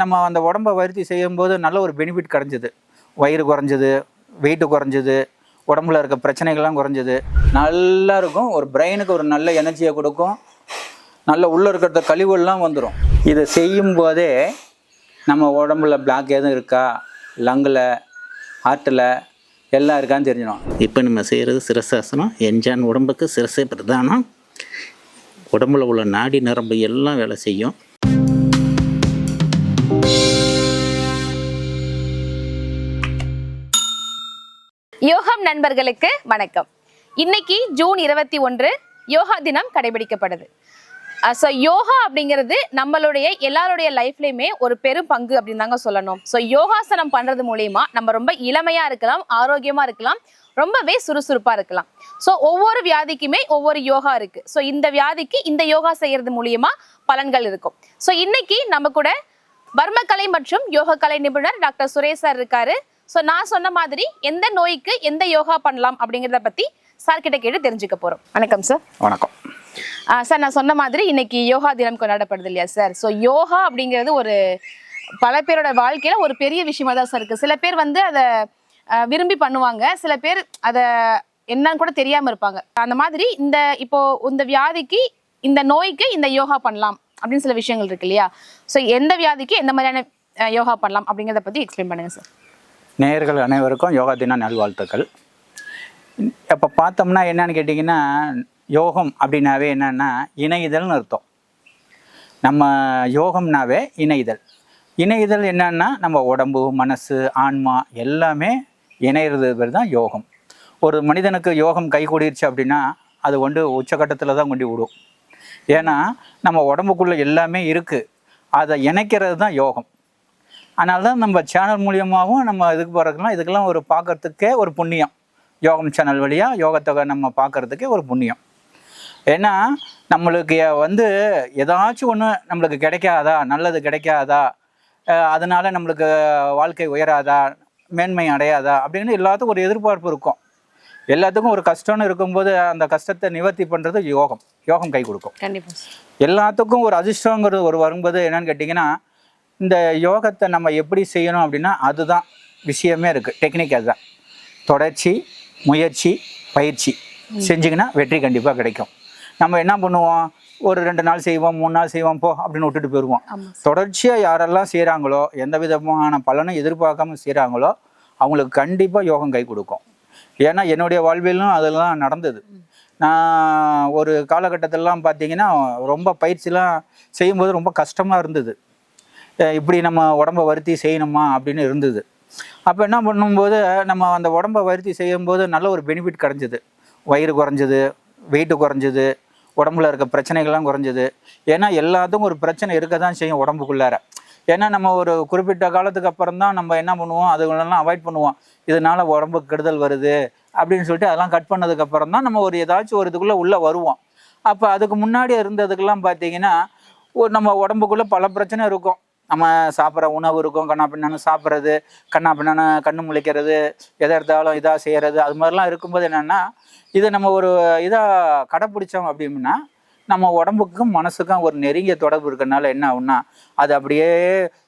நம்ம அந்த உடம்பை வருத்தி செய்யும்போது நல்ல ஒரு பெனிஃபிட் கிடைஞ்சது. வயிறு குறைஞ்சது வெயிட்டு குறைஞ்சது உடம்புல இருக்க பிரச்சனைகள்லாம் குறைஞ்சது. நல்லா இருக்கும் ஒரு பிரெயினுக்கு ஒரு நல்ல எனர்ஜியை கொடுக்கும். நல்ல உள்ளே இருக்கிற கழிவுகள்லாம் வந்துடும் இதை செய்யும் போதே நம்ம உடம்புல பிளாக் எதுவும் இருக்கா? லங்கில் ஹார்ட்டில் எல்லாம் இருக்கான்னு தெரிஞ்சிடும். இப்போ நம்ம செய்கிறது சிரசாசனம். எஞ்சான் உடம்புக்கு சிரசே பிரதானம். உடம்புல உள்ள நாடி நரம்பு எல்லாம் வேலை செய்யும். யோகம் நண்பர்களுக்கு வணக்கம். இன்னைக்கு ஜூன் இருபத்தி ஒன்று யோகா தினம் கடைபிடிக்கப்படுது. ஸோ யோகா அப்படிங்கிறது நம்மளுடைய எல்லாருடைய லைஃப்லையுமே ஒரு பெரும் பங்கு அப்படின்னு தாங்க சொல்லணும். ஸோ யோகாசனம் பண்ணுறது மூலயமா நம்ம ரொம்ப இளமையாக இருக்கலாம் ஆரோக்கியமாக இருக்கலாம் ரொம்பவே சுறுசுறுப்பாக இருக்கலாம். ஸோ ஒவ்வொரு வியாதிக்குமே ஒவ்வொரு யோகா இருக்கு. ஸோ இந்த வியாதிக்கு இந்த யோகா செய்கிறது மூலியமா பலன்கள் இருக்கும். ஸோ இன்னைக்கு நம்ம கூட வர்மக்கலை மற்றும் யோகக்கலை நிபுணர் டாக்டர் சுரேஷ் சார் இருக்காரு. ஸோ நான் சொன்ன மாதிரி எந்த நோய்க்கு எந்த யோகா பண்ணலாம் அப்படிங்கிறத பத்தி சார் கிட்ட கேட்டு தெரிஞ்சுக்க போறோம். வணக்கம் சார் வணக்கம். சார் நான் சொன்ன மாதிரி இன்னைக்கு யோகா தினம் கொண்டாடப்படுது இல்லையா சார் ஸோ யோகா அப்படிங்கிறது ஒரு பல பேரோட வாழ்க்கையில ஒரு பெரிய விஷயமா தான் சார் இருக்கு. சில பேர் வந்து அதை விரும்பி பண்ணுவாங்க. சில பேர் அதை என்னன்னு கூட தெரியாம இருப்பாங்க. அந்த மாதிரி இந்த இப்போ இந்த வியாதிக்கு இந்த நோய்க்கு இந்த யோகா பண்ணலாம் அப்படின்னு சில விஷயங்கள் இருக்கு இல்லையா? ஸோ எந்த வியாதிக்கு எந்த மாதிரியான யோகா பண்ணலாம் அப்படிங்கிறத பத்தி எக்ஸ்பிளைன் பண்ணுங்க சார் நேயர்கள் அனைவருக்கும் யோகா தின நல்வாழ்த்துக்கள். இப்போ பார்த்தோம்னா என்னன்னு கேட்டிங்கன்னா யோகம் அப்படின்னாவே என்னன்னா இணைதல்னு அர்த்தம் நம்ம யோகம்னாவே இணைதல். இணைதல் என்னன்னா நம்ம உடம்பு மனசு ஆன்மா எல்லாமே இணையிறது பேர் தான் யோகம். ஒரு மனிதனுக்கு யோகம் கை கூடிருச்சு அப்படின்னா அது கொண்டு உச்சக்கட்டத்தில் தான் கொண்டு விடும். ஏன்னா நம்ம உடம்புக்குள்ளே எல்லாமே இருக்குது அதை இணைக்கிறது தான் யோகம். அதனால தான் நம்ம சேனல் மூலியமாகவும் நம்ம இதுக்கு போகிறதுக்கெல்லாம் இதுக்கெல்லாம் ஒரு பார்க்கறதுக்கே ஒரு புண்ணியம். யோகம் சேனல் வழியாக யோகத்தை நம்ம பார்க்கறதுக்கே ஒரு புண்ணியம். ஏன்னா நம்மளுக்கு வந்து ஏதாச்சும் ஒன்று நம்மளுக்கு கிடைக்காதா? நல்லது கிடைக்காதா? அதனால நம்மளுக்கு வாழ்க்கை உயராதா? மேன்மை அடையாதா? அப்படின்னு எல்லாத்துக்கும் ஒரு எதிர்பார்ப்பு இருக்கும். எல்லாத்துக்கும் ஒரு கஷ்டம்னு இருக்கும்போது அந்த கஷ்டத்தை நிவர்த்தி பண்ணுறது யோகம். யோகம் கை கொடுக்கும். கண்டிப்பா. எல்லாத்துக்கும் ஒரு அதிர்ஷ்டங்கிறது ஒரு வரும்போது என்னன்னு கேட்டிங்கன்னா இந்த யோகத்தை நம்ம எப்படி செய்யணும் அப்படின்னா அதுதான் விஷயமே இருக்குது டெக்னிக் அதுதான். தொடர்ச்சி முயற்சி பயிற்சி. செஞ்சிங்கன்னா வெற்றி கண்டிப்பாக கிடைக்கும். நம்ம என்ன பண்ணுவோம்? ஒரு ரெண்டு நாள் செய்வோம் மூணு நாள் செய்வோம் போ அப்படின்னு விட்டுட்டு போயிடுவோம் தொடர்ச்சியாக யாரெல்லாம் செய்கிறாங்களோ எந்த விதமான பலனும் எதிர்பார்க்காம செய்கிறாங்களோ அவங்களுக்கு கண்டிப்பாக யோகம் கை கொடுக்கும். ஏன்னா என்னுடைய வாழ்விலும் அதெல்லாம் நடந்தது. நான் ஒரு காலகட்டத்திலலாம் பார்த்தீங்கன்னா ரொம்ப பயிற்சிலாம் செய்யும்போது ரொம்ப கஷ்டமாக இருந்தது. இப்படி நம்ம உடம்ப வருத்தி செய்யணுமா அப்படின்னு இருந்தது. அப்போ என்ன பண்ணும்போது நம்ம அந்த உடம்ப வருத்தி செய்யும்போது நல்ல ஒரு பெனிஃபிட் கிடைஞ்சது. வயிறு குறைஞ்சது வெயிட்டு குறைஞ்சது உடம்புல இருக்க பிரச்சனைகள்லாம் குறைஞ்சது. ஏன்னா எல்லாத்துக்கும் ஒரு பிரச்சனை இருக்க தான் செய்யும் உடம்புக்குள்ளார. ஏன்னா நம்ம ஒரு குறிப்பிட்ட காலத்துக்கு அப்புறம் தான் நம்ம என்ன பண்ணுவோம் அதுகளெல்லாம் அவாய்ட் பண்ணுவோம். இதனால உடம்புக்கு கெடுதல் வருது அப்படின்னு சொல்லிட்டு அதெல்லாம் கட் பண்ணதுக்கு அப்புறம் தான் நம்ம ஒரு ஏதாச்சும் ஒரு இதுக்குள்ளே உள்ளே வருவோம். அப்போ அதுக்கு முன்னாடி இருந்ததுக்கெல்லாம் பார்த்தீங்கன்னா ஒரு நம்ம உடம்புக்குள்ளே பல பிரச்சனை இருக்கும். நம்ம சாப்பிட்ற உணவு இருக்கும் கண்ணா பின்னான்னு சாப்பிட்றது கண்ணா பின்னான்னு கண்ணு முழிக்கிறது எதை எடுத்தாலும் இதாக செய்கிறது அது மாதிரிலாம் இருக்கும்போது என்னென்னா இதை நம்ம ஒரு இதாக கடைப்பிடிச்சோம் அப்படின்னா நம்ம உடம்புக்கும் மனசுக்கும் ஒரு நெருங்கிய தொடர்பு இருக்கறனால என்ன ஆகும்னா அது அப்படியே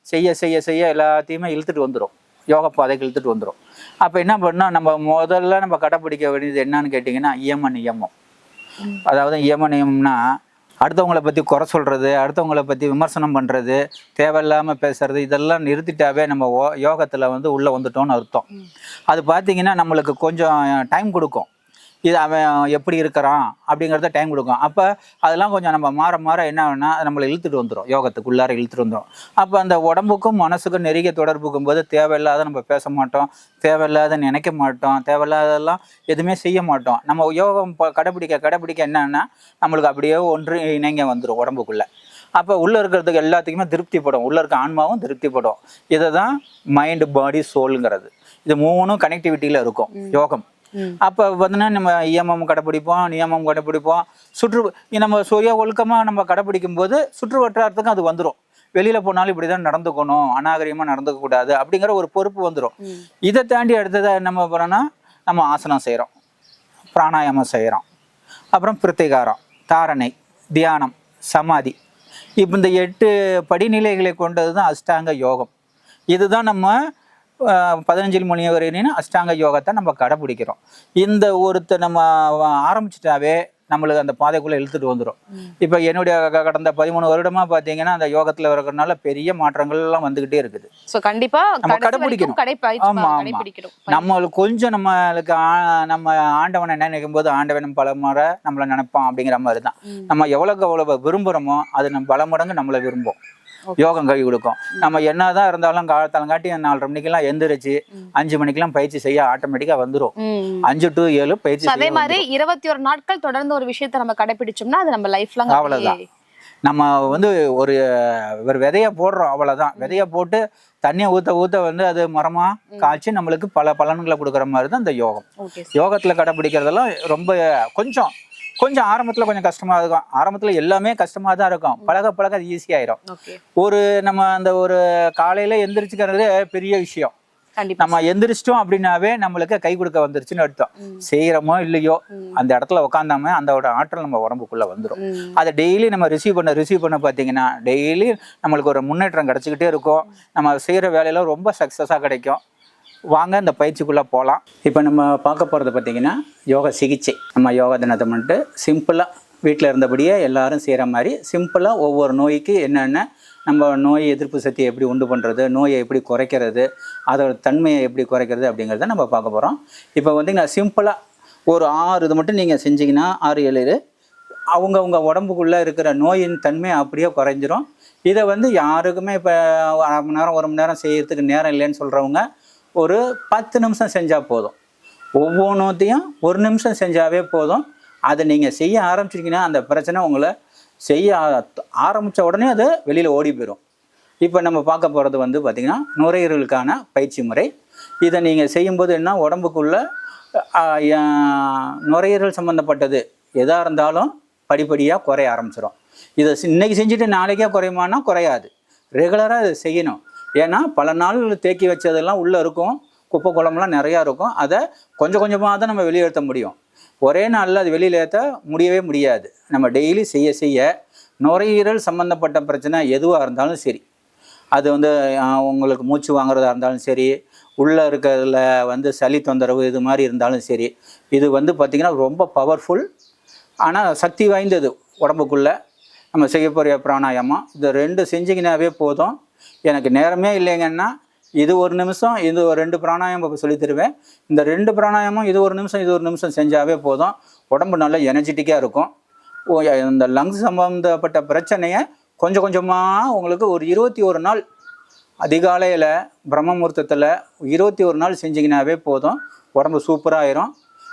செய்ய செய்ய செய்ய எல்லாத்தையுமே இழுத்துட்டு வந்துடும் யோக பாதைக்கு இழுத்துட்டு வந்துடும் அப்போ என்ன பண்ணால் நம்ம முதல்ல நம்ம கடைப்பிடிக்க வேண்டியது என்னன்னு கேட்டிங்கன்னா இயம நியமம். அதாவது இயம நியமம்னா அடுத்தவங்கள பற்றி குறை சொல்கிறது அடுத்தவங்கள பற்றி விமர்சனம் பண்ணுறது தேவையில்லாமல் பேசுறது இதெல்லாம் நிறுத்திட்டாவே நம்ம யோகத்தில் வந்து உள்ளே வந்துட்டோம்னு அர்த்தம். அது பார்த்தீங்கன்னா நம்மளுக்கு கொஞ்சம் டைம் கொடுக்கும். இது அவன் எப்படி இருக்கிறான் அப்படிங்கிறத டைம் கொடுக்கும். அப்போ அதெல்லாம் கொஞ்சம் நம்ம மாற மாற என்ன அது நம்மளை இழுத்துட்டு வந்துடும் யோகத்துக்குள்ளார இழுத்துட்டு வந்துடும் அப்போ அந்த உடம்புக்கும் மனசுக்கும் நெருங்கிய தொடர்புக்கும் போது தேவையில்லாத நம்ம பேச மாட்டோம் தேவையில்லாத நினைக்க மாட்டோம் தேவையில்லாதெல்லாம் எதுவுமே செய்ய மாட்டோம். நம்ம யோகம் கடைப்பிடிக்க கடைப்பிடிக்க என்னன்னா நம்மளுக்கு அப்படியே ஒன்று இணைங்க வந்துடும் உடம்புக்குள்ளே. அப்போ உள்ளே இருக்கிறதுக்கு எல்லாத்துக்குமே திருப்திப்படும். உள்ளே இருக்க ஆன்மாவும் திருப்திப்படும். இதை தான் மைண்டு பாடி சோலுங்கிறது இது மூணும் கனெக்டிவிட்டியில் இருக்கும். யோகம். அப்போ பார்த்தீங்கன்னா நம்ம இயமம் கடைப்பிடிப்போம் நியமம் கடைப்பிடிப்போம் சுற்று நம்ம சுய ஒழுக்கமாக நம்ம கடைப்பிடிக்கும் போது சுற்று வட்டாரத்துக்கும் அது வந்துடும் வெளியில் போனாலும் இப்படி தான் நடந்துக்கணும் அநாகரிகமாக நடந்துக்க கூடாது அப்படிங்கிற ஒரு பொறுப்பு வந்துடும் இதை தாண்டி அடுத்ததை நம்ம பண்ணோன்னா நம்ம ஆசனம் செய்கிறோம் பிராணாயாமம் செய்கிறோம் அப்புறம் பிரத்திகாரம் தாரணை தியானம் சமாதி. இப்போ இந்த எட்டு படிநிலைகளை கொண்டது தான் அஷ்டாங்க யோகம். இதுதான் நம்ம பதினஞ்சில் மணி வரையினு அஷ்டாங்க யோகத்தை நம்ம கடைப்பிடிக்கிறோம் இந்த ஒருத்த நம்ம ஆரம்பிச்சிட்டாவே நம்மளுக்கு அந்த பாதைக்குள்ளே இழுத்துட்டு வந்துடும் இப்போ என்னுடைய கடந்த பதிமூணு வருடமா பார்த்தீங்கன்னா அந்த யோகத்தில் இருக்கிறனால பெரிய மாற்றங்கள் எல்லாம் வந்துகிட்டே இருக்குது. சோ கண்டிப்பா நம்ம கடைசி கடைப்பிடிக்கணும். வரைக்கும் கடைப்ப- ஆமா, ஆமா. கடைப்பிடிக்கணும் நம்மளுக்கு கொஞ்சம் நம்மளுக்கு நம்ம ஆண்டவனை நினைக்கும் போது ஆண்டவன் பல முறை நம்மளை நினைப்பான் அப்படிங்கிற மாதிரி தான். நம்ம எவ்வளோக்கு எவ்வளோ விரும்புகிறோமோ அது நம்ம பல மடங்கு நம்மளை விரும்பும். யோகம் கை கொடுக்கும். நம்ம என்னதான் இருந்தாலும் காலத்தாலங்காட்டி நாலரை மணிக்கெல்லாம் எந்திரிச்சு அஞ்சு மணிக்கெல்லாம் பயிற்சி செய்ய ஆட்டோமேட்டிக்காக வந்துடும். அஞ்சு டு ஏழு பயிற்சி அதே மாதிரி இருபத்தி ஒரு நாட்கள் தொடர்ந்து ஒரு விஷயத்தை நம்ம கடைபிடிச்சோம்னா அது நம்ம லைஃப் லாங் அவ்வளவுதான். நம்ம வந்து ஒரு ஒரு விதைய போடுறோம் அவ்வளவுதான். விதைய போட்டு தண்ணியை ஊத்த ஊத்த வந்து அது மரமா காய்ச்சி நம்மளுக்கு பல பலன்களை கொடுக்குற மாதிரி தான் இந்த யோகம். யோகத்துல கடைப்பிடிக்கிறதெல்லாம் ரொம்ப கொஞ்சம் கொஞ்சம் ஆரம்பத்துல கொஞ்சம் கஷ்டமா இருக்கும். ஆரம்பத்துல எல்லாமே கஷ்டமா தான் இருக்கும். பழக பழக அது ஈஸியாயிரும் ஒரு நம்ம அந்த ஒரு காலையில எந்திரிச்சுக்கிறது பெரிய விஷயம். நம்ம எந்திரிச்சிட்டோம் அப்படின்னாவே நம்மளுக்கு கை கொடுக்க வந்துருச்சுன்னு அர்த்தம். ம். செய்யறோமோ இல்லையோ. அந்த இடத்துல உட்காந்தாம அந்த ஆற்றல் நம்ம உடம்புக்குள்ள வந்துடும். அதை டெய்லி நம்ம ரிசீவ் பண்ண ரிசீவ் பண்ண பார்த்தீங்கன்னா டெய்லி நம்மளுக்கு ஒரு முன்னேற்றம் கிடச்சிக்கிட்டே இருக்கும். நம்ம செய்கிற வேலையில ரொம்ப சக்ஸஸாக கிடைக்கும். வாங்க இந்த பயிற்சிக்குள்ளே போகலாம் இப்போ நம்ம பார்க்க போகிறது பார்த்திங்கன்னா யோகா சிகிச்சை. நம்ம யோகா தினத்தை மட்டும் சிம்பிளாக வீட்டில் இருந்தபடியே எல்லாரும் செய்கிற மாதிரி சிம்பிளாக ஒவ்வொரு நோய்க்கு என்னென்ன நம்ம நோய் எதிர்ப்பு சக்தியை எப்படி உண்டு பண்ணுறது நோயை எப்படி குறைக்கிறது அதோட தன்மையை எப்படி குறைக்கிறது அப்படிங்கிறத நம்ம பார்க்க போகிறோம் இப்போ வந்து நான் சிம்பிளாக ஒரு ஆறு இது மட்டும் நீங்கள் செஞ்சிங்கன்னா ஆறு ஏழு அவங்கவுங்க உடம்புக்குள்ளே இருக்கிற நோயின் தன்மை அப்படியே குறைஞ்சிரும். இதை வந்து யாருக்குமே இப்போ அரை மணி நேரம் ஒரு மணி நேரம் செய்யறதுக்கு நேரம் இல்லைன்னு சொல்கிறவங்க ஒரு பத்து நிமிஷம் செஞ்சால் போதும். ஒவ்வொன்றுத்தையும் ஒரு நிமிஷம் செஞ்சாவே போதும். அதை நீங்கள் செய்ய ஆரம்பிச்சிட்டிங்கன்னா அந்த பிரச்சனை உங்களை செய்ய ஆரம்பித்த உடனே அது வெளியில் ஓடி போயிடும் இப்போ நம்ம பார்க்க போகிறது வந்து பார்த்திங்கன்னா நுரையீரலுக்கான பயிற்சி முறை. இதை நீங்கள் செய்யும்போது என்ன உடம்புக்குள்ள நுரையீரல் சம்மந்தப்பட்டது எதாக இருந்தாலும் படிப்படியாக குறைய ஆரம்பிச்சிடும் இதை சி- இன்னைக்கு செஞ்சுட்டு நாளைக்கே குறையுமானா குறையாது. ரெகுலராக இதை செய்யணும். ஏன்னா பல நாள் தேக்கி வச்சதெல்லாம் உள்ளே இருக்கும். குப்பை குளம்லாம் நிறையா இருக்கும். அதை கொஞ்சம் கொஞ்சமாக தான் நம்ம வெளியேற்ற முடியும். ஒரே நாளில் அது வெளியில் ஏற்ற முடியவே முடியாது. நம்ம டெய்லி செய்ய செய்ய நுரையீரல் சம்மந்தப்பட்ட பிரச்சனை எதுவாக இருந்தாலும் சரி. அது வந்து உங்களுக்கு மூச்சு வாங்குறதா இருந்தாலும் சரி உள்ளே இருக்கிறதுல வந்து சளி தொந்தரவு இது மாதிரி இருந்தாலும் சரி இது வந்து பார்த்திங்கன்னா ரொம்ப பவர்ஃபுல் ஆனால் சக்தி வாய்ந்தது உடம்புக்குள்ளே. நம்ம செய்ய போகிற பிராணாயாமம் இது ரெண்டு செஞ்சிங்கனாவே போதும். எனக்கு நேரமே இல்லைங்கன்னா இது ஒரு நிமிஷம் இது ஒரு ரெண்டு பிராணாயம் இப்போ தருவேன். இந்த ரெண்டு பிராணாயமும் இது ஒரு நிமிஷம் இது ஒரு நிமிஷம் செஞ்சாவே போதும். உடம்பு நல்லா எனர்ஜெட்டிக்காக இருக்கும். ஓ, இந்த லங்ஸ் சம்பந்தப்பட்ட பிரச்சனையை கொஞ்சம் கொஞ்சமாக உங்களுக்கு ஒரு இருபத்தி ஒரு நாள் அதிகாலையில் பிரம்ம முகூர்த்தத்தில் இருபத்தி ஒரு நாள் செஞ்சிங்கனாவே போதும். உடம்பு சூப்பராகிரும்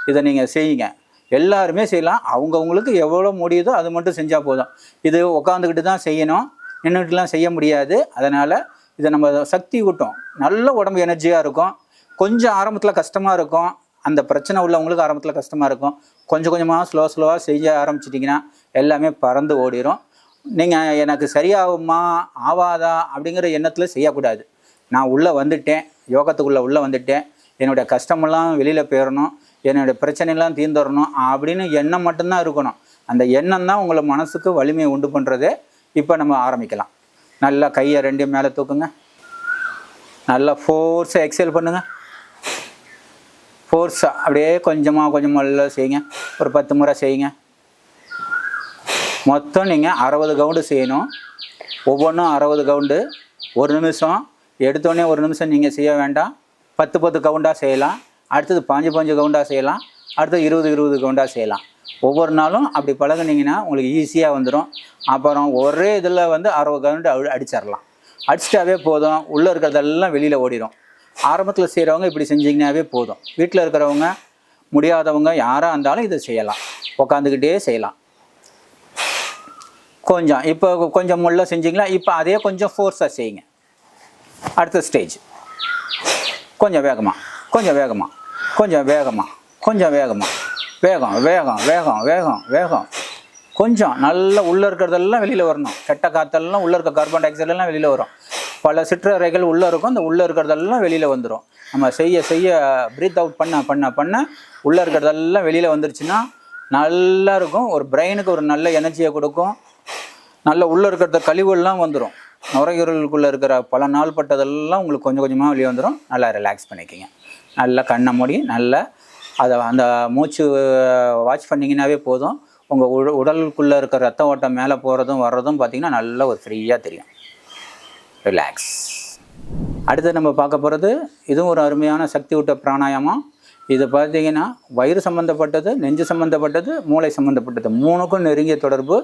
இதை நீங்கள் செய்யுங்க. எல்லாருமே செய்யலாம். அவங்கவுங்களுக்கு எவ்வளோ முடியுதோ அது மட்டும் செஞ்சால் போதும். இது உட்காந்துக்கிட்டு தான் செய்யணும். நின்றுட்டுலாம் செய்ய முடியாது. அதனால் இதை நம்ம சக்தி ஊட்டும். நல்ல உடம்பு எனர்ஜியாக இருக்கும். கொஞ்சம் ஆரம்பத்தில் கஷ்டமாக இருக்கும். அந்த பிரச்சனை உள்ளவங்களுக்கு ஆரம்பத்தில் கஷ்டமாக இருக்கும். கொஞ்சம் கொஞ்சமாக ஸ்லோ ஸ்லோவாக செய்ய ஆரம்பிச்சிட்டிங்கன்னா எல்லாமே பறந்து ஓடிடும் நீங்கள் எனக்கு சரியாகுமா? ஆவாதா? அப்படிங்கிற எண்ணத்தில் செய்யக்கூடாது. நான் உள்ளே வந்துட்டேன். யோகத்துக்குள்ளே உள்ளே வந்துட்டேன். என்னுடைய கஷ்டமெல்லாம் வெளியில் போயிடணும் என்னுடைய பிரச்சனையெல்லாம் தீர்ந்துடணும் அப்படின்னு எண்ணம் மட்டும்தான் இருக்கணும். அந்த எண்ணம் தான் உங்களை மனசுக்கு வலிமையை உண்டு பண்ணுறது இப்போ நம்ம ஆரம்பிக்கலாம். நல்லா கையை ரெண்டையும் மேலே தூக்குங்க. நல்லா ஃபோர்ஸாக எக்ஸல் பண்ணுங்க. ஃபோர்ஸாக அப்படியே கொஞ்சமாக கொஞ்சமாக நல்லா செய்யுங்க. ஒரு பத்து முறை செய்யுங்க. மொத்தம் நீங்கள் அறுபது கவுண்டு செய்யணும். ஒவ்வொன்றும் அறுபது கவுண்டு. ஒரு நிமிஷம். எடுத்தோடனே ஒரு நிமிஷம் நீங்கள் செய்ய வேண்டாம். பத்து பத்து கவுண்டாக செய்யலாம். அடுத்தது பாஞ்சு பாஞ்சு கவுண்டாக செய்யலாம். அடுத்தது இருபது இருபது கவுண்டாக செய்யலாம். ஒவ்வொரு நாளும் அப்படி பழகுனீங்கன்னா உங்களுக்கு ஈஸியாக வந்துடும் அப்புறம் ஒரே இதில் வந்து அறுபது கவுண்டு அடி அடிச்சிடலாம். அடிச்சிட்டாவே போதும். உள்ளே இருக்கிறதெல்லாம் வெளியில் ஓடிடும் ஆரம்பத்தில் செய்கிறவங்க இப்படி செஞ்சிங்கனாவே போதும். வீட்டில் இருக்கிறவங்க முடியாதவங்க யாராக இருந்தாலும் இதை செய்யலாம். உட்காந்துக்கிட்டே செய்யலாம். கொஞ்சம் இப்போ கொஞ்சம் முள்ள செஞ்சிங்களா இப்போ அதே கொஞ்சம் ஃபோர்ஸாக செய்யுங்க. அடுத்த ஸ்டேஜ் கொஞ்சம் வேகமாக கொஞ்சம் வேகமாக கொஞ்சம் வேகமாக கொஞ்சம் வேகமாக வேகம் வேகம் வேகம் வேகம் வேகம். கொஞ்சம் நல்லா உள்ளே இருக்கிறதெல்லாம் வெளியில் வரணும். கெட்ட காற்றெல்லாம் உள்ளே இருக்க கார்பன் டை ஆக்சைடெல்லாம் வெளியில் வரும். பல சிற்றறைகள் உள்ளே இருக்கும். அந்த உள்ளே இருக்கிறதெல்லாம் வெளியில் வந்துடும் நம்ம செய்ய செய்ய ப்ரீத் அவுட் பண்ண பண்ண பண்ண உள்ளே இருக்கிறதெல்லாம் வெளியில் வந்துருச்சுன்னா நல்லா இருக்கும். ஒரு பிரெயினுக்கு ஒரு நல்ல எனர்ஜியை கொடுக்கும். நல்ல உள்ளே இருக்கிறத கழிவுகள்லாம் வந்துடும் நுரையீரலுக்குள்ளே இருக்கிற பல நாள் பட்டதெல்லாம் உங்களுக்கு கொஞ்சம் கொஞ்சமாக வெளியே வந்துடும் நல்லா ரிலாக்ஸ் பண்ணிக்கிங்க. நல்லா கண்ணை மூடி நல்லா அதை அந்த மூச்சு வாட்ச் பண்ணிங்கனாவே போதும். உங்கள் உட உடலுக்குள்ளே இருக்கிற ரத்த ஓட்டம் மேலே போகிறதும் வர்றதும் பார்த்தீங்கன்னா நல்லா ஒரு ஃப்ரீயாக தெரியும். ரிலாக்ஸ் அடுத்து நம்ம பார்க்க போகிறது இதுவும் ஒரு அருமையான சக்தி ஊட்ட பிராணாயாமம். இது பார்த்தீங்கன்னா வயிறு சம்மந்தப்பட்டது நெஞ்சு சம்மந்தப்பட்டது மூளை சம்மந்தப்பட்டது மூணுக்கும் நெருங்கிய தொடர்பு.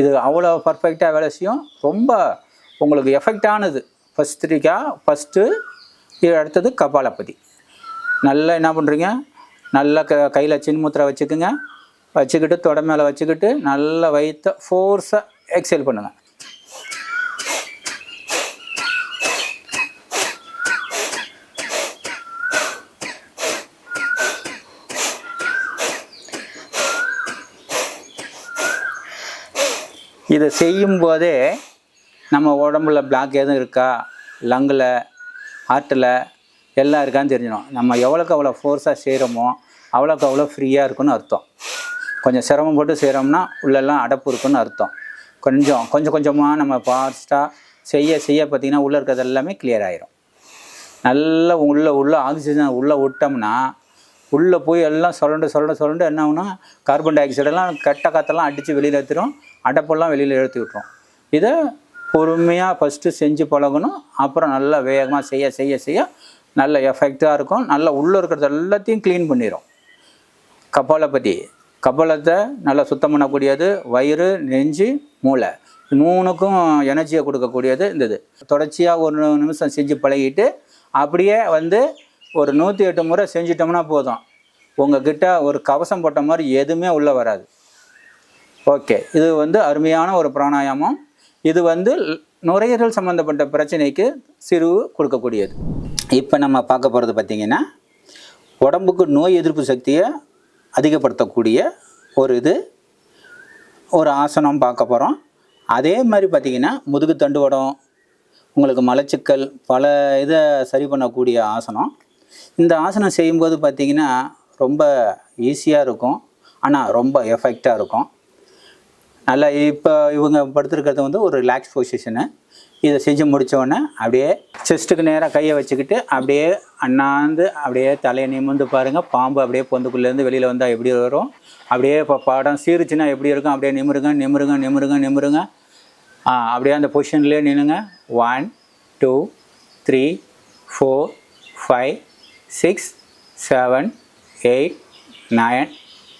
இது அவ்வளோ பர்ஃபெக்டாக வேலை செய்யும். ரொம்ப உங்களுக்கு எஃபெக்டானது த்ரீக்கா ஃபஸ்ட்டு இது அடுத்தது கபாலபதி நல்லா என்ன பண்ணுறீங்க நல்லா க கையில் சின்முத்திரை வச்சுக்கோங்க. வச்சுக்கிட்டு தொட மேலே வச்சுக்கிட்டு நல்லா வயிற்ற ஃபோர்ஸாக எக்ஸைல் பண்ணுங்கள் இதை செய்யும்போதே நம்ம உடம்புல பிளாக் எதுவும் இருக்கா? லங்கில் ஹார்ட்டில் எல்லாம் இருக்கான்னு தெரிஞ்சிடும். நம்ம எவ்வளோக்கு அவ்வளோ ஃபோர்ஸாக செய்கிறோமோ அவ்வளோக்கு அவ்வளோ ஃப்ரீயாக இருக்குன்னு அர்த்தம். கொஞ்சம் சிரமம் போட்டு செய்கிறோம்னா உள்ளெல்லாம் அடப்பு இருக்குன்னு அர்த்தம். கொஞ்சம் கொஞ்சம் கொஞ்சமாக நம்ம ஃபாஸ்ட்டாக செய்ய செய்ய பார்த்திங்கன்னா உள்ளே இருக்கிறது எல்லாமே கிளியர் ஆகிரும் நல்லா உள்ளே உள்ளே ஆக்சிஜன் உள்ளே விட்டோம்னா உள்ளே போய் எல்லாம் சுரண்டு சுரண்டு சுரண்டு என்ன ஆகுனா கார்பன் டை ஆக்சைடெல்லாம் கெட்ட காற்றெல்லாம் அடித்து வெளியில் எடுத்துரும். அடப்பெல்லாம் வெளியில் எடுத்து விட்டுரும். இதை பொறுமையாக ஃபஸ்ட்டு செஞ்சு பழகணும். அப்புறம் நல்லா வேகமாக செய்ய செய்ய செய்ய நல்ல எஃபெக்டாக இருக்கும். நல்லா உள்ளே இருக்கிறது எல்லாத்தையும் க்ளீன் பண்ணிடும் கபாலபதி கபாலத்தை நல்லா சுத்தம் பண்ணக்கூடியது வயிறு நெஞ்சு மூளை. மூணுக்கும் எனர்ஜியை கொடுக்கக்கூடியது இந்த இது. தொடர்ச்சியாக ஒரு நிமிஷம் செஞ்சு பழகிட்டு அப்படியே வந்து ஒரு நூற்றி எட்டு முறை செஞ்சிட்டோம்னா போதும். உங்ககிட்ட ஒரு கவசம் போட்ட மாதிரி எதுவுமே உள்ளே வராது. ஓகே. இது வந்து அருமையான ஒரு பிராணாயாமம். இது வந்து நுரையீரல் சம்மந்தப்பட்ட பிரச்சனைக்கு சிறு கொடுக்கக்கூடியது. இப்போ நம்ம பார்க்க போகிறது பார்த்திங்கன்னா உடம்புக்கு நோய் எதிர்ப்பு சக்தியை அதிகப்படுத்தக்கூடிய ஒரு இது ஒரு ஆசனம் பார்க்க போகிறோம் அதே மாதிரி பார்த்திங்கன்னா முதுகு தண்டுவடம் உங்களுக்கு மலச்சிக்கல் பல இதை சரி பண்ணக்கூடிய ஆசனம். இந்த ஆசனம் செய்யும்போது பார்த்திங்கன்னா ரொம்ப ஈஸியாக இருக்கும். ஆனால் ரொம்ப எஃபெக்டாக இருக்கும். நல்லா இப்போ இவங்க படுத்துருக்கிறது வந்து ஒரு ரிலாக்ஸ் பொசிஷனு இதை செஞ்சு முடித்தோடனே அப்படியே செஸ்ட்டுக்கு நேராக கையை வச்சுக்கிட்டு அப்படியே அண்ணாந்து அப்படியே தலையை நிமிர்ந்து பாருங்கள் பாம்பு அப்படியே பொந்துக்குள்ளேருந்து வெளியில் வந்தால் எப்படி வரும்? அப்படியே இப்போ படம் சீருச்சுன்னா எப்படி இருக்கும்? அப்படியே நிமிருங்க நிமிருங்க நிமிருங்க நிமிருங்க. அப்படியே அந்த பொசிஷன்லேயே நின்றுங்க one two three four five six seven eight nine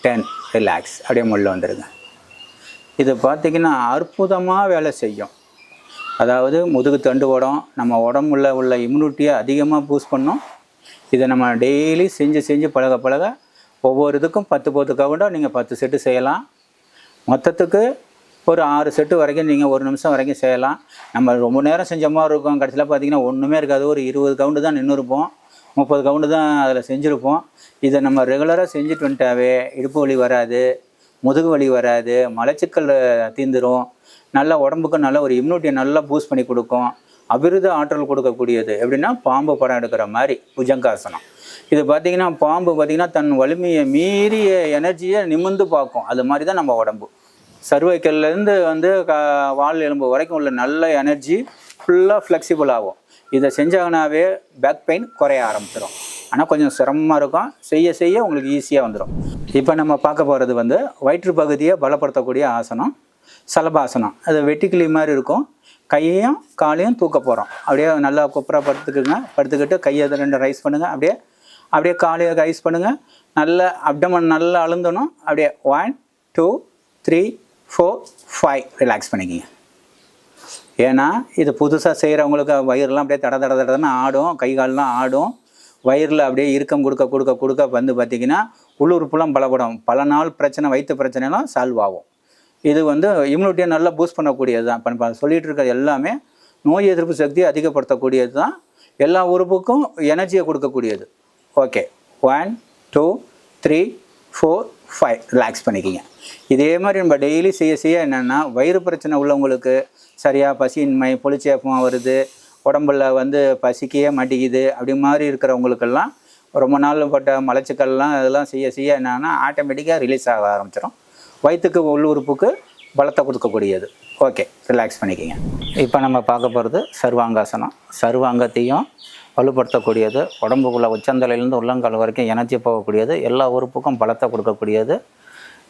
ten relax அப்படியே முள்ள வந்துடுங்க இது பார்த்திங்கன்னா அற்புதமாக வேலை செய்யும். அதாவது முதுகு தண்டு ஓடும் நம்ம உடம்புல உள்ள இம்யூனிட்டியை அதிகமாக பூஸ்ட் பண்ணும். இதை நம்ம டெய்லி செஞ்சு செஞ்சு பழக பழக ஒவ்வொரு இதுக்கும் பத்து பத்து கவுண்டாக நீங்கள் பத்து செட்டு செய்யலாம். மொத்தத்துக்கு ஒரு ஆறு செட்டு வரைக்கும் நீங்கள் ஒரு நிமிஷம் வரைக்கும் செய்யலாம். நம்ம ரொம்ப நேரம் செஞ்ச மாதிரி இருக்கும். கடைசியில் பார்த்தீங்கன்னா ஒன்றுமே இருக்காது. ஒரு இருபது கவுண்டு தான் நின்று இருப்போம் முப்பது கவுண்டு தான் அதில் செஞ்சுருப்போம். இதை நம்ம ரெகுலராக செஞ்சுட்டு வந்துட்டாவே இடுப்பு வலி வராது முதுகு வலி வராது மலச்சிக்கல் தீந்துடும் நல்ல உடம்புக்கு நல்ல ஒரு இம்யூனிட்டியை நல்லா பூஸ்ட் பண்ணி கொடுக்கும். அபிருத ஆற்றல் கொடுக்கக்கூடியது. எப்படின்னா பாம்பு படம் எடுக்கிற மாதிரி புஜங்காசனம். இது பார்த்தீங்கன்னா பாம்பு பார்த்தீங்கன்னா தன் வலிமையை மீறிய எனர்ஜியை நிமிர்ந்து பார்க்கும். அது மாதிரி தான் நம்ம உடம்பு. சர்வைக்கல்லேருந்து வந்து க வால் எலும்பு வரைக்கும் உள்ள நல்ல எனர்ஜி ஃபுல்லாக ஃப்ளெக்சிபிள் ஆகும். இதை செஞ்சாங்கனாவே பேக் பெயின் குறைய ஆரம்பிச்சிடும் ஆனால் கொஞ்சம் சிரமமாக இருக்கும். செய்ய செய்ய உங்களுக்கு ஈஸியாக வந்துடும் இப்போ நம்ம பார்க்க போகிறது வந்து வயிற்று பகுதியை பலப்படுத்தக்கூடிய ஆசனம். சலபாசனம். அது வெட்டிக்கிளி மாதிரி இருக்கும். கையையும் காலையும் தூக்க போகிறோம் அப்படியே நல்லா கொப்பராக படுத்துக்குங்க. படுத்துக்கிட்டு கையை ரெண்டு ரைஸ் பண்ணுங்கள் அப்படியே அப்படியே காலையை ரைஸ் பண்ணுங்கள் நல்ல அப்டமன் நல்லா அழுந்தணும். அப்படியே one two three four five relax பண்ணிக்கிங்க. ஏன்னா இது புதுசாக செய்கிறவங்களுக்கு வயிறுலாம் அப்படியே தட தட தடன்னு ஆடும். கை கால்லாம் ஆடும். வயிறில் அப்படியே இறுக்கம் கொடுக்க கொடுக்க கொடுக்க வந்து பார்த்திங்கன்னா உள்ளுறுப்புலாம் பலப்படும். பல நாள் பிரச்சனை வயிற்று பிரச்சனைலாம் சால்வ் ஆகும். இது வந்து இம்யூனிட்டியை நல்லா பூஸ்ட் பண்ணக்கூடியது தான் இப்போ சொல்லிகிட்டு இருக்கிறது எல்லாமே நோய் எதிர்ப்பு சக்தியை அதிகப்படுத்தக்கூடியது தான். எல்லா உறுப்புக்கும் எனர்ஜியை கொடுக்கக்கூடியது. Okay one two three four five relax பண்ணிக்கிங்க. இதே மாதிரி நம்ம டெய்லி செய்ய செய்ய என்னென்னா வயிறு பிரச்சனை உள்ளவங்களுக்கு சரியாக பசியின்மை பொலிச்சேப்பம் வருது. உடம்புல வந்து பசிக்கவே மாட்டேங்குது அப்படி மாதிரி இருக்கிறவங்களுக்கெல்லாம் ரொம்ப நாள் பட்ட மலச்சிக்கல்லாம் இதெல்லாம் செய்ய செய்ய என்னென்னா ஆட்டோமேட்டிக்காக ரிலீஸ் ஆக ஆரம்பிச்சிடும் வயிற்றுக்கு உள்ளுறுப்புக்கு பலத்தை கொடுக்கக்கூடியது. ஓகே ரிலாக்ஸ் பண்ணிக்கோங்க. இப்போ நம்ம பார்க்க போகிறது சர்வாங்காசனம். சர்வாங்கத்தையும் வலுப்படுத்தக்கூடியது உடம்புக்குள்ள உச்சந்தலையிலேருந்து உள்ளங்கால் வரைக்கும் எனர்ஜி போகக்கூடியது எல்லா உறுப்புக்கும் பலத்தை கொடுக்கக்கூடியது.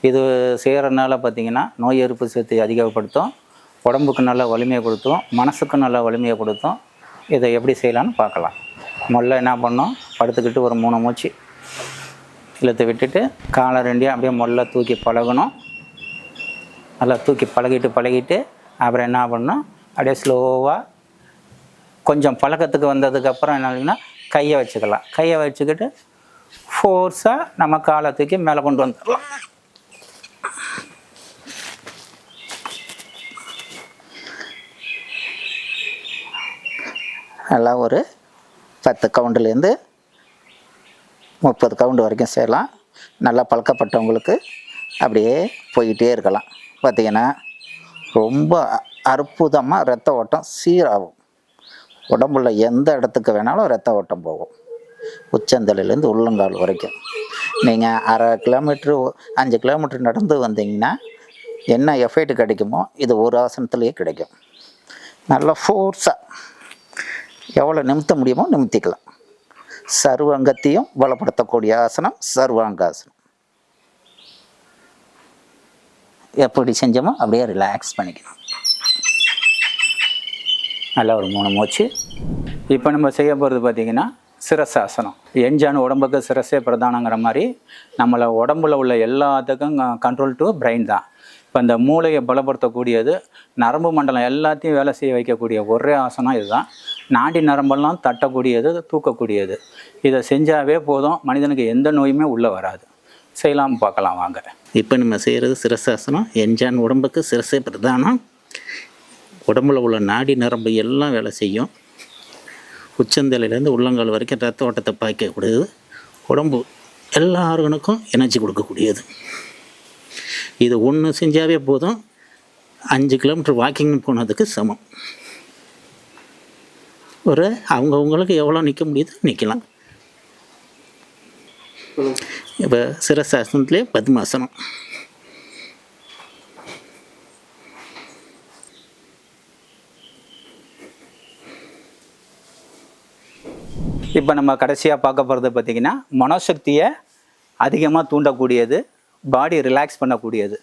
இது செய்கிறதுனால பார்த்தீங்கன்னா நோய் எதிர்ப்பு சக்தி அதிகப்படுத்தும் உடம்புக்கு நல்ல வலிமையை கொடுத்தும் மனசுக்கு நல்ல வலிமையை கொடுத்தும். இதை எப்படி செய்யலாம்னு பார்க்கலாம். முதல்ல என்ன பண்ணோம் படுத்துக்கிட்டு ஒரு மூணு மூச்சு இழுத்து விட்டுட்டு காலை ரெண்டையும் அப்படியே முதல்ல தூக்கி பழகணும். நல்லா தூக்கி பழகிட்டு பழகிட்டு அப்புறம் என்ன பண்ணணும்? அப்படியே ஸ்லோவாக கொஞ்சம் பழக்கத்துக்கு வந்ததுக்கப்புறம் என்ன கையை வச்சுக்கலாம். கையை வச்சுக்கிட்டு ஃபோர்ஸாக நம்ம காலை தூக்கி மேலே கொண்டு வந்துடலாம். நல்லா ஒரு பத்து கவுண்டுலேருந்து முப்பது கவுண்டு வரைக்கும் செய்யலாம் நல்லா பழக்கப்பட்டவங்களுக்கு அப்படியே போய்கிட்டே இருக்கலாம். பார்த்தீங்கன்னா ரொம்ப அற்புதமாக ரத்த ஓட்டம் சீராகும். உடம்புல எந்த இடத்துக்கு வேணாலும் ரத்த ஓட்டம் போகும். உச்சந்தலையிலேருந்து உள்ளங்கால் வரைக்கும். நீங்கள் அரை கிலோமீட்ரு அஞ்சு கிலோமீட்டர் நடந்து வந்தீங்கன்னா என்ன எஃபெக்ட் கிடைக்குமோ இது ஒரு ஆசனத்துலேயே கிடைக்கும். நல்லா ஃபோர்ஸாக எவ்வளோ நிமித்த முடியுமோ நிமித்திக்கலாம். சர்வாங்கத்தையும் பலப்படுத்தக்கூடிய ஆசனம் சர்வாங்காசனம். எப்படி செஞ்சோமோ அப்படியே ரிலாக்ஸ் பண்ணிக்கணும். நல்லா ஒரு மூணு மூச்சு. இப்போ நம்ம செய்ய போகிறது பார்த்திங்கன்னா சிரசாசனம். எஞ்சான உடம்புக்கு சிரசே பிரதானங்கிற மாதிரி நம்மளை உடம்புல உள்ள எல்லாத்துக்கும் கண்ட்ரோல் டு பிரெயின் தான். இப்போ இந்த மூளையை பலப்படுத்தக்கூடியது நரம்பு மண்டலம் எல்லாத்தையும் வேலை செய்ய வைக்கக்கூடிய ஒரே ஆசனம் இதுதான். நாடி நரம்பெல்லாம் தட்டக்கூடியது தூக்கக்கூடியது. இதை செஞ்சாவே போதும் மனிதனுக்கு எந்த நோயுமே உள்ளே வராது. செய்யலாம் பார்க்கலாம் வாங்க. இப்போ நம்ம செய்கிறது சிரசாசனம் எஞ்சான் உடம்புக்கு சிரசே பிரதானம். உடம்புல உள்ள நாடி நரம்பு எல்லாம் வேலை செய்யும். உச்சந்தலையிலேருந்து உள்ளங்கால் வரைக்கும் ரத்த ஓட்டத்தை பாய்க்கக்கூடியது. உடம்பு எல்லா ஆர்கனுக்கும் எனர்ஜி கொடுக்கக்கூடியது. இது ஒன்று செஞ்சாவே போதும். அஞ்சு கிலோமீட்டர் வாக்கிங் போனதுக்கு சமம். ஒரு அவங்கவுங்களுக்கு எவ்வளோ நிற்க முடியுதோ நிற்கலாம் இப்போ சிரசாசனத்துலேயே பத்மாசனம். இப்போ நம்ம கடைசியாக பார்க்க போகிறது பார்த்திங்கன்னா மனோசக்தியை அதிகமாக தூண்டக்கூடியது பாடி ரிலாக்ஸ் பண்ணக்கூடியது.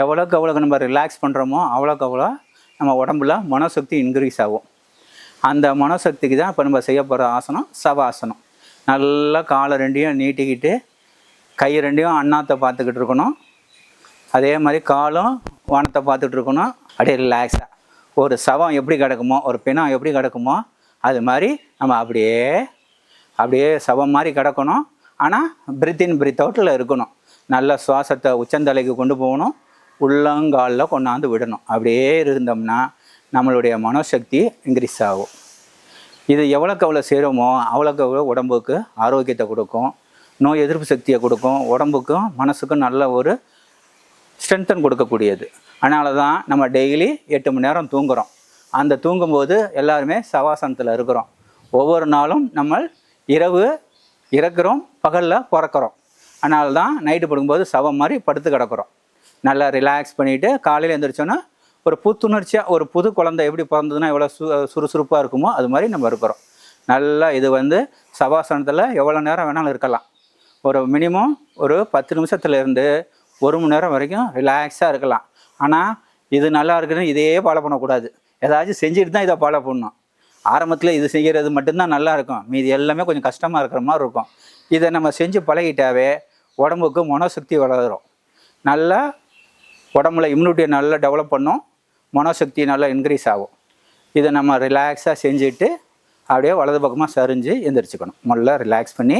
எவ்வளோக்கு எவ்வளோக்கு நம்ம ரிலாக்ஸ் பண்ணுறோமோ அவ்வளோக்கு அவ்வளோ நம்ம உடம்புல மனோசக்தி இன்க்ரீஸ் ஆகும். அந்த மனோசக்திக்கு தான் இப்போ நம்ம செய்ய போகிற ஆசனம் சவாசனம். நல்லா காலை ரெண்டையும் நீட்டிக்கிட்டு கை ரெண்டையும் அண்ணாத்தை பார்த்துக்கிட்டு இருக்கணும். அதே மாதிரி காலும் வானத்தை பார்த்துட்டு இருக்கணும். அப்படியே ரிலாக்ஸாக ஒரு சவம் எப்படி கிடக்குமோ ஒரு பிணம் எப்படி கிடக்குமோ அது மாதிரி நம்ம அப்படியே அப்படியே சவம் மாதிரி கிடக்கணும். ஆனால் பிரித் இன் பிரித் அவுட்டில் இருக்கணும். நல்ல சுவாசத்தை உச்சந்தலைக்கு கொண்டு போகணும். உள்ளங்காலில் கொண்டாந்து விடணும். அப்படியே இருந்தோம்னா நம்மளுடைய மனோசக்தி இன்க்ரீஸ் ஆகும் இது எவ்வளோக்கு எவ்வளோ செய்கிறோமோ அவ்வளோக்கு அவ்வளோ உடம்புக்கு ஆரோக்கியத்தை கொடுக்கும். நோய் எதிர்ப்பு சக்தியை கொடுக்கும். உடம்புக்கும் மனசுக்கும் நல்ல ஒரு ஸ்ட்ரென்த்தன் கொடுக்கக்கூடியது. அதனால தான் நம்ம டெய்லி எட்டு மணி நேரம் தூங்குறோம். அந்த தூங்கும்போது எல்லாருமே சவாசனத்தில் இருக்கிறோம். ஒவ்வொரு நாளும் நம்ம இரவு இறக்குறோம் பகலில் பிறக்கிறோம். அதனால தான் நைட்டு படுக்கும்போது சவம் மாதிரி படுத்து கிடக்குறோம். நல்லா ரிலாக்ஸ் பண்ணிவிட்டு காலையில் எழுந்திரிச்சோன்னா ஒரு புத்துணர்ச்சியாக ஒரு புது குழந்தை எப்படி பிறந்ததுன்னா எவ்வளோ சு சுறுசுறுப்பாக இருக்குமோ அது மாதிரி நம்ம இருக்கிறோம். நல்லா இது வந்து சவாசனத்தில் எவ்வளோ நேரம் வேணாலும் இருக்கலாம். ஒரு மினிமம் ஒரு பத்து நிமிஷத்துலேருந்து ஒரு மணி நேரம் வரைக்கும் ரிலாக்ஸாக இருக்கலாம். ஆனால் இது நல்லா இருக்குன்னு இதையே ஃபாலோ பண்ணக்கூடாது. ஏதாச்சும் செஞ்சுட்டு தான் இதை ஃபாலோ பண்ணணும். ஆரம்பத்தில் இது செய்கிறது மட்டும்தான் நல்லா இருக்கும். மீதி எல்லாமே கொஞ்சம் கஷ்டமாக இருக்கிற மாதிரி இருக்கும். இதை நம்ம செஞ்சு பழகிட்டாவே உடம்புக்கு மனோசக்தி வளரும். நல்லா உடம்புல இம்யூனிட்டியை நல்லா டெவலப் பண்ணும். மனோசக்தி நல்லா இன்க்ரீஸ் ஆகும். இதை நம்ம ரிலாக்ஸாக செஞ்சுட்டு அப்படியே வலது பக்கமாக சரிஞ்சு எந்திரிச்சுக்கணும். முதல்ல ரிலாக்ஸ் பண்ணி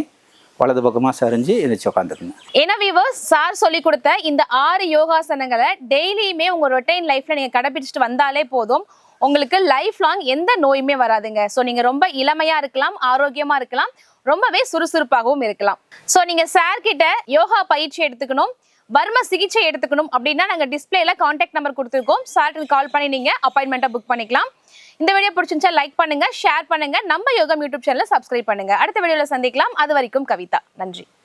வலது பக்கமாக சரிஞ்சு எந்திரிச்சு உட்காந்துக்குங்க ஏன்னா விவர்ஸ் சார் சொல்லி கொடுத்த இந்த ஆறு யோகாசனங்களை டெய்லியுமே உங்க ரொட்டைன் லைஃப்ல நீங்க கடைபிடிச்சிட்டு வந்தாலே போதும். உங்களுக்கு லைஃப் லாங் எந்த நோயுமே வராதுங்க. ஸோ நீங்கள் ரொம்ப இளமையாக இருக்கலாம் ஆரோக்கியமாக இருக்கலாம். ரொம்பவே சுறுசுறுப்பாகவும் இருக்கலாம். ஸோ நீங்க சார் கிட்ட யோகா பயிற்சி எடுத்துக்கணும் வர்ம சிகிச்சை எடுத்துக்கணும் அப்படின்னா நாங்கள் டிஸ்பிளேல காண்டாக்ட் நம்பர் கொடுத்துருக்கோம். சார்க்கு கால் பண்ணி நீங்க அப்பாயின்மெண்ட்டை புக் பண்ணிக்கலாம். இந்த வீடியோ பிடிச்சிருந்துச்சா லைக் பண்ணுங்க ஷேர் பண்ணுங்க. நம்ம யோகம் யூடியூப் சேனலை சப்ஸ்கிரைப் பண்ணுங்க. அடுத்த வீடியோவில் சந்திக்கலாம். அது வரைக்கும் கவிதா. நன்றி.